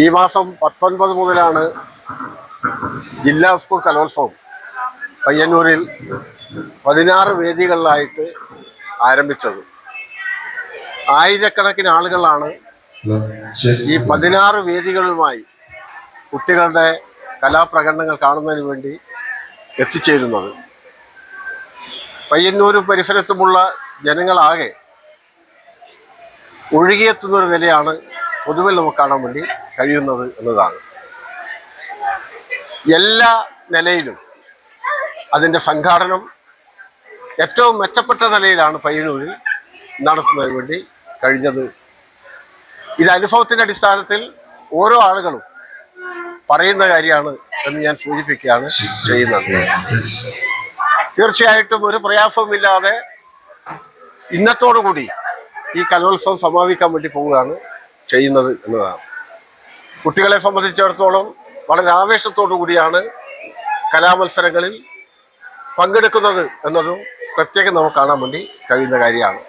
ഈ മാസം പത്തൊൻപത് മുതലാണ് ജില്ലാ സ്കൂൾ കലോത്സവം പയ്യന്നൂരിൽ പതിനാറ് വേദികളിലായിട്ട് ആരംഭിച്ചത്. ആയിരക്കണക്കിന് ആളുകളാണ് ഈ പതിനാറ് വേദികളുമായി കുട്ടികളുടെ കലാപ്രകടനങ്ങൾ കാണുന്നതിന് വേണ്ടി എത്തിച്ചേരുന്നത്. പയ്യന്നൂരും പരിസരത്തുമുള്ള ജനങ്ങളാകെ ഒഴുകിയെത്തുന്ന ഒരു നിലയാണ് പൊതുവിൽ നമുക്ക് കാണാൻ വേണ്ടി കഴിയുന്നത് എന്നതാണ്. എല്ലാ നിലയിലും അതിന്റെ സംഘാടനം ഏറ്റവും മെച്ചപ്പെട്ട നിലയിലാണ് പയ്യന്നൂരിൽ നടത്തുന്നതിന് വേണ്ടി കഴിഞ്ഞത്. ഇത് അനുഭവത്തിന്റെ അടിസ്ഥാനത്തിൽ ഓരോ ആളുകളും പറയുന്ന കാര്യമാണ് എന്ന് ഞാൻ സൂചിപ്പിക്കുകയാണ് ചെയ്യുന്നത്. തീർച്ചയായിട്ടും ഒരു പ്രയാസവുമില്ലാതെ ഇല്ലാതെ കൂടി ഈ കലോത്സവം സമാപിക്കാൻ വേണ്ടി പോവുകയാണ് ചെയ്യുന്നത് എന്നതാണ്. കുട്ടികളെ സംബന്ധിച്ചിടത്തോളം വളരെ ആവേശത്തോടു കൂടിയാണ് കലാമത്സരങ്ങളിൽ പങ്കെടുക്കുന്നത് എന്നതും പ്രത്യേകം നമുക്ക് കാണാൻ വേണ്ടി കഴിയുന്ന കാര്യമാണ്.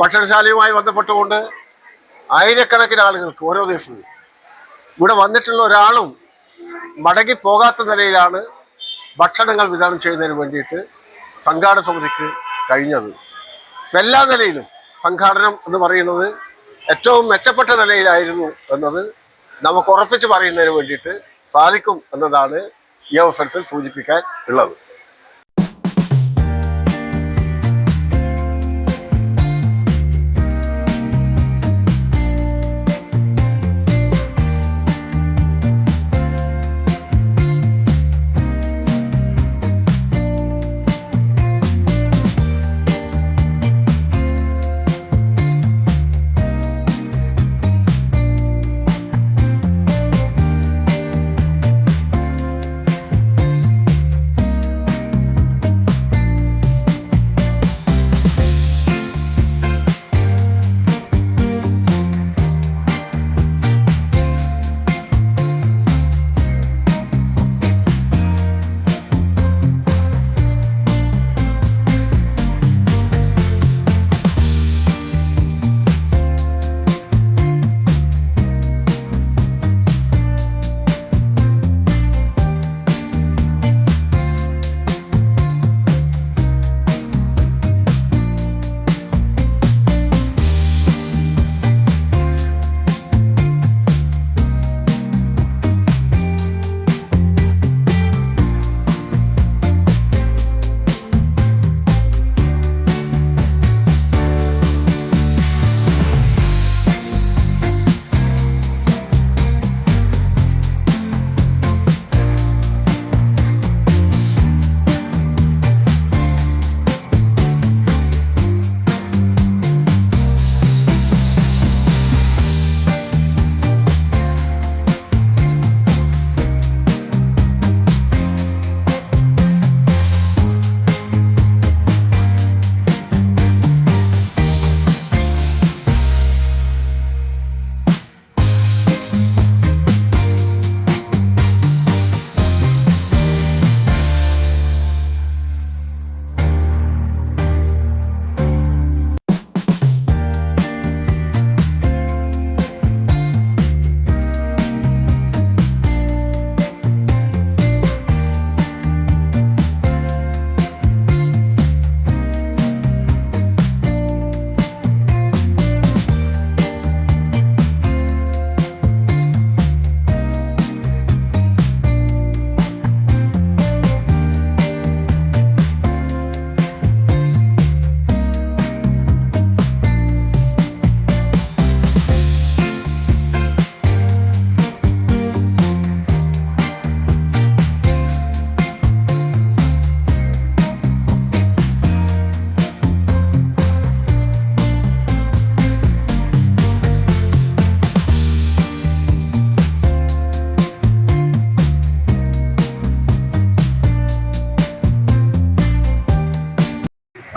ഭക്ഷണശാലയുമായി ബന്ധപ്പെട്ടുകൊണ്ട് ആയിരക്കണക്കിന് ആളുകൾക്ക് ഓരോ ദിവസവും ഇവിടെ വന്നിട്ടുള്ള ഒരാളും മടങ്ങി പോകാത്ത നിലയിലാണ് ഭക്ഷണങ്ങൾ വിതരണം ചെയ്യുന്നതിന് വേണ്ടിയിട്ട് സംഘാടന സമിതിക്ക് കഴിഞ്ഞത്. എല്ലാ നിലയിലും സംഘാടനം എന്ന് പറയുന്നത് ഏറ്റവും മെച്ചപ്പെട്ട നിലയിലായിരുന്നു എന്നത് നമുക്ക് ഉറപ്പിച്ച് പറയുന്നതിന് വേണ്ടിയിട്ട് സാധിക്കും എന്നതാണ് ഈ അവസരത്തിൽ സൂചിപ്പിക്കാൻ ഉള്ളത്.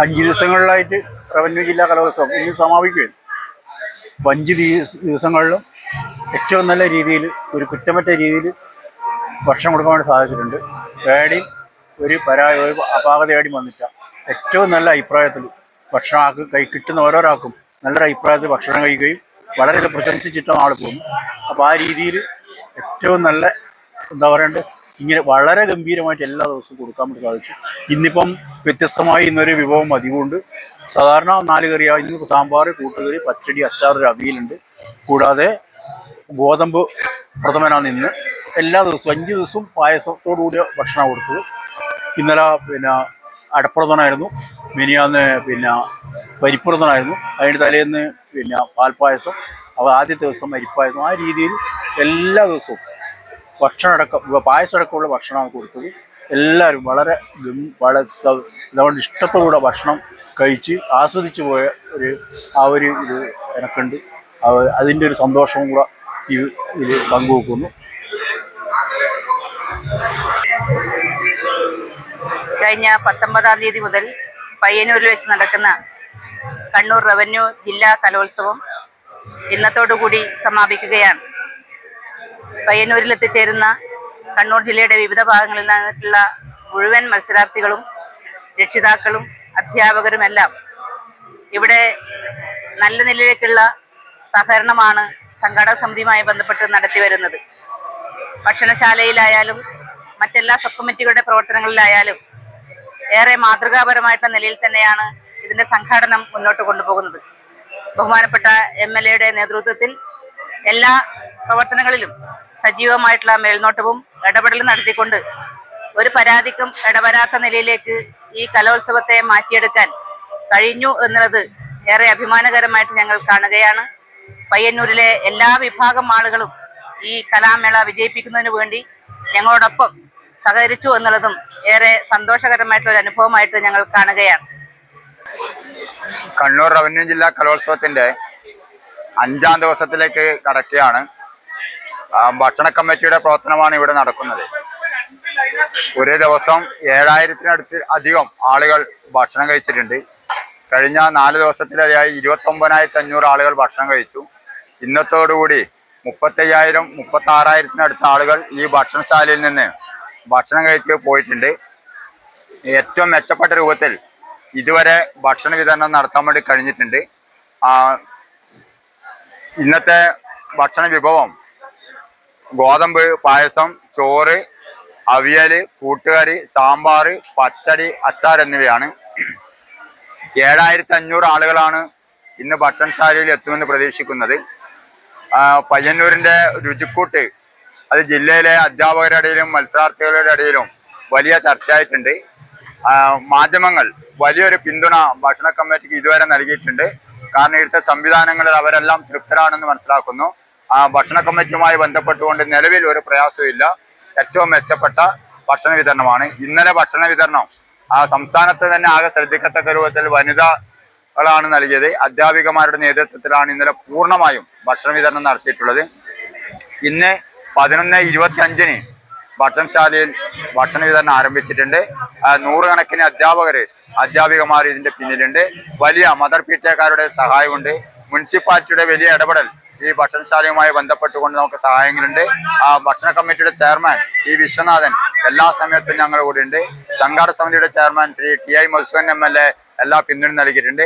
അഞ്ച് ദിവസങ്ങളിലായിട്ട് റവന്യൂ ജില്ലാ കലോത്സവം ഇന്ന് സമാപിക്കുകയാണ്. അപ്പം അഞ്ച് ദിവസ ദിവസങ്ങളിലും ഏറ്റവും നല്ല രീതിയിൽ ഒരു കുറ്റമറ്റ രീതിയിൽ ഭക്ഷണം കൊടുക്കാൻ വേണ്ടി സാധിച്ചിട്ടുണ്ട്. ഏടിയും ഒരു പരാ ഒരു അപാകതയാടിയും വന്നില്ല ഏറ്റവും നല്ല അഭിപ്രായത്തിൽ ഭക്ഷണം ആക്കി കൈ കിട്ടുന്ന ഓരോരാൾക്കും നല്ലൊരു അഭിപ്രായത്തിൽ ഭക്ഷണം കഴിക്കുകയും വളരെ പ്രശംസിച്ചിട്ടാണ് ആൾ പോകുന്നത് അപ്പോൾ ആ രീതിയിൽ ഏറ്റവും നല്ല എന്താ പറയണ്ടത് ഇങ്ങനെ വളരെ ഗംഭീരമായിട്ട് എല്ലാ ദിവസവും കൊടുക്കാൻ വേണ്ടി സാധിച്ചു. ഇന്നിപ്പം വ്യത്യസ്തമായി ഇന്നൊരു വിഭവം അധികമുണ്ട്. സാധാരണ നാല് കറിയാ ഇന്ന് സാമ്പാർ കൂട്ടുകറി പച്ചടി അച്ചാർ ഒരു അവിയലുണ്ട്. കൂടാതെ ഗോതമ്പ് പ്രഥമനാണ് ഇന്ന്. എല്ലാ ദിവസവും അഞ്ച് ദിവസവും പായസത്തോടു കൂടിയ ഭക്ഷണം കൊടുത്തത്. ഇന്നലെ പിന്നെ അടപ്രഥനായിരുന്നു മിനിയാന്ന് പിന്നെ പരിപ്രഥനായിരുന്നു അതിന്റെ തലേന്ന് പിന്നെ പാൽപ്പായസം അപ്പോൾ ആദ്യത്തെ ദിവസം അരിപ്പായസം. ആ രീതിയിൽ എല്ലാ ദിവസവും ഭക്ഷണം അടക്കം പായസം അടക്കമുള്ള ഭക്ഷണമാണ് കൊടുത്തത്. എല്ലാവരും വളരെ വളരെ ഇതുകൊണ്ട് ഇഷ്ടത്തോടെ ഭക്ഷണം കഴിച്ച് ആസ്വദിച്ച് പോയ ഒരു ആ ഒരു ഇത് എനക്കുണ്ട്. അതിന്റെ ഒരു സന്തോഷവും കൂടെ ഈ ഇതിൽ പങ്കുവെക്കുന്നു. കഴിഞ്ഞ പത്തൊമ്പതാം തീയതി മുതൽ പയ്യന്നൂരിൽ വെച്ച് നടക്കുന്ന കണ്ണൂർ റവന്യൂ ജില്ലാ കലോത്സവം ഇന്നത്തോടുകൂടി സമാപിക്കുകയാണ്. പയ്യന്നൂരിൽ എത്തിച്ചേരുന്ന കണ്ണൂർ ജില്ലയുടെ വിവിധ ഭാഗങ്ങളിൽ നിന്നുള്ള മുഴുവൻ മത്സരാർത്ഥികളും രക്ഷിതാക്കളും അധ്യാപകരുമെല്ലാം ഇവിടെ നല്ല നിലയിലേക്കുള്ള സഹകരണമാണ് സംഘാടക സമിതിയുമായി ബന്ധപ്പെട്ട് നടത്തി വരുന്നത്. ഭക്ഷണശാലയിലായാലും മറ്റെല്ലാ സബ് കമ്മിറ്റികളുടെ പ്രവർത്തനങ്ങളിലായാലും ഏറെ മാതൃകാപരമായിട്ടുള്ള നിലയിൽ തന്നെയാണ് ഇതിന്റെ സംഘാടനം മുന്നോട്ട് കൊണ്ടുപോകുന്നത്. ബഹുമാനപ്പെട്ട എം എൽ എയുടെ നേതൃത്വത്തിൽ എല്ലാ പ്രവർത്തനങ്ങളിലും സജീവമായിട്ടുള്ള മേൽനോട്ടവും ഇടപെടലും നടത്തിക്കൊണ്ട് ഒരു പരാതിക്കും ഇടവരാത്ത നിലയിലേക്ക് ഈ കലോത്സവത്തെ മാറ്റിയെടുക്കാൻ കഴിഞ്ഞു എന്നുള്ളത് ഏറെ അഭിമാനകരമായിട്ട് ഞങ്ങൾ കാണുകയാണ്. പയ്യന്നൂരിലെ എല്ലാ വിഭാഗം ആളുകളും ഈ കലാമേള വിജയിപ്പിക്കുന്നതിന് വേണ്ടി ഞങ്ങളോടൊപ്പം സഹകരിച്ചു എന്നുള്ളതും ഏറെ സന്തോഷകരമായിട്ടുള്ള ഒരു അനുഭവമായിട്ട് ഞങ്ങൾ കാണുകയാണ്. കണ്ണൂർ റവന്യൂ ജില്ലാ കലോത്സവത്തിന്റെ അഞ്ചാം ദിവസത്തിലേക്ക് കടക്കുകയാണ്. ഭക്ഷണ കമ്മിറ്റിയുടെ പ്രവർത്തനമാണ് ഇവിടെ നടക്കുന്നത്. ഒരു ദിവസം ഏഴായിരത്തിനടുത്ത് അധികം ആളുകൾ ഭക്ഷണം കഴിച്ചിട്ടുണ്ട്. കഴിഞ്ഞ നാല് ദിവസത്തിലായി ഇരുപത്തി ഒമ്പതിനായിരത്തി അഞ്ഞൂറ് ആളുകൾ ഭക്ഷണം കഴിച്ചു. ഇന്നത്തോടുകൂടി മുപ്പത്തയ്യായിരം മുപ്പത്തി ആറായിരത്തിനടുത്ത ആളുകൾ ഈ ഭക്ഷണശാലയിൽ നിന്ന് ഭക്ഷണം കഴിച്ച് പോയിട്ടുണ്ട്. ഏറ്റവും മെച്ചപ്പെട്ട രൂപത്തിൽ ഇതുവരെ ഭക്ഷണ വിതരണം നടത്താൻ വേണ്ടി കഴിഞ്ഞിട്ടുണ്ട്. ഇന്നത്തെ ഭക്ഷണ വിഭവം ഗോതമ്പ് പായസം ചോറ് അവിയൽ കൂട്ടുകറി സാമ്പാർ പച്ചടി അച്ചാർ എന്നിവയാണ്. ഏഴായിരത്തി അഞ്ഞൂറ് ആളുകളാണ് ഇന്ന് ഭക്ഷണശാലയിൽ എത്തുമെന്ന് പ്രതീക്ഷിക്കുന്നത്. പയ്യന്നൂരിന്റെ രുചിക്കൂട്ട് അത് ജില്ലയിലെ അധ്യാപകരുടെ ഇടയിലും മത്സരാർത്ഥികളുടെ ഇടയിലും വലിയ ചർച്ചയായിട്ടുണ്ട്. മാധ്യമങ്ങൾ വലിയൊരു പിന്തുണ ഭക്ഷണ കമ്മിറ്റിക്ക് ഇതുവരെ നൽകിയിട്ടുണ്ട്. കാരണം ഇവിടുത്തെ സംവിധാനങ്ങളിൽ അവരെല്ലാം തൃപ്തരാണെന്ന് മനസ്സിലാക്കുന്നു. ആ ഭക്ഷണ കമ്മിറ്റിയുമായി ബന്ധപ്പെട്ടുകൊണ്ട് നിലവിൽ ഒരു പ്രയാസമില്ല ഏറ്റവും മെച്ചപ്പെട്ട ഭക്ഷണ വിതരണമാണ്. ഇന്നലെ ഭക്ഷണ വിതരണം ആ സംസ്ഥാനത്ത് തന്നെ ആകെ ശ്രദ്ധിക്കത്തക്ക രൂപത്തിൽ വനിതകളാണ് നൽകിയത്. അധ്യാപികമാരുടെ നേതൃത്വത്തിലാണ് ഇന്നലെ പൂർണമായും ഭക്ഷണ വിതരണം നടത്തിയിട്ടുള്ളത്. ഇന്ന് പതിനൊന്ന് ഇരുപത്തി അഞ്ചിന് ഭക്ഷണശാലയിൽ ഭക്ഷണ വിതരണം ആരംഭിച്ചിട്ടുണ്ട്. നൂറുകണക്കിന് അധ്യാപകർ അധ്യാപികമാർ ഇതിന്റെ പിന്നിലുണ്ട്. വലിയ മദർ പീറ്റക്കാരുടെ സഹായമുണ്ട്. മുനിസിപ്പാലിറ്റിയുടെ വലിയ ഇടപെടൽ ഈ ഭക്ഷണശാലയുമായി ബന്ധപ്പെട്ടുകൊണ്ട് നമുക്ക് സഹായങ്ങളുണ്ട്. ആ ഭക്ഷണ കമ്മിറ്റിയുടെ ചെയർമാൻ ഈ വിശ്വനാഥൻ എല്ലാ സമയത്തും ഞങ്ങളുടെ കൂടെ ഉണ്ട് സംഘാടക സമിതിയുടെ chairman Shri T I Madhusudan M L A എല്ലാ പിന്തുണ നൽകിയിട്ടുണ്ട്.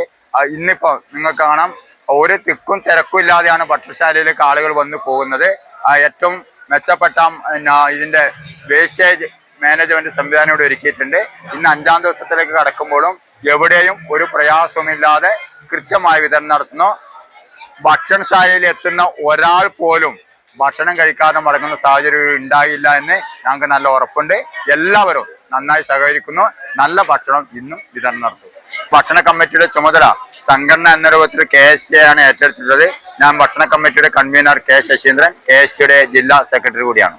ഇന്നിപ്പോ നിങ്ങൾക്ക് കാണാം ഒരു തിക്കും തിരക്കും ഇല്ലാതെയാണ് ഭക്ഷണശാലയിലേക്ക് ആളുകൾ വന്നു പോകുന്നത്. ഏറ്റവും മെച്ചപ്പെട്ട ഇതിന്റെ വേസ്റ്റേജ് മാനേജ്മെന്റ് സംവിധാനം ഇവിടെ ഒരുക്കിയിട്ടുണ്ട്. ഇന്ന് അഞ്ചാം ദിവസത്തിലേക്ക് കടക്കുമ്പോഴും എവിടെയും ഒരു പ്രയാസമില്ലാതെ കൃത്യമായ വിതരണം നടത്തുന്നു. ഭക്ഷണശാലയിൽ എത്തുന്ന ഒരാൾ പോലും ഭക്ഷണം കഴിക്കാതെ മടങ്ങുന്ന സാഹചര്യം ഉണ്ടാകില്ല എന്ന് ഞങ്ങൾക്ക് നല്ല ഉറപ്പുണ്ട്. എല്ലാവരും നന്നായി സഹകരിക്കുന്നു. നല്ല ഭക്ഷണം ഇന്നും വിതരണം നടത്തും. ഭക്ഷണ കമ്മിറ്റിയുടെ ചുമതല സംഘടന എന്ന രൂപത്തിൽ കെ എസ് ടി ആണ് ഏറ്റെടുത്തിട്ടുള്ളത്. ഞാൻ ഭക്ഷണ കമ്മിറ്റിയുടെ convener K Saseendran K S ടിയുടെ ജില്ലാ സെക്രട്ടറി കൂടിയാണ്.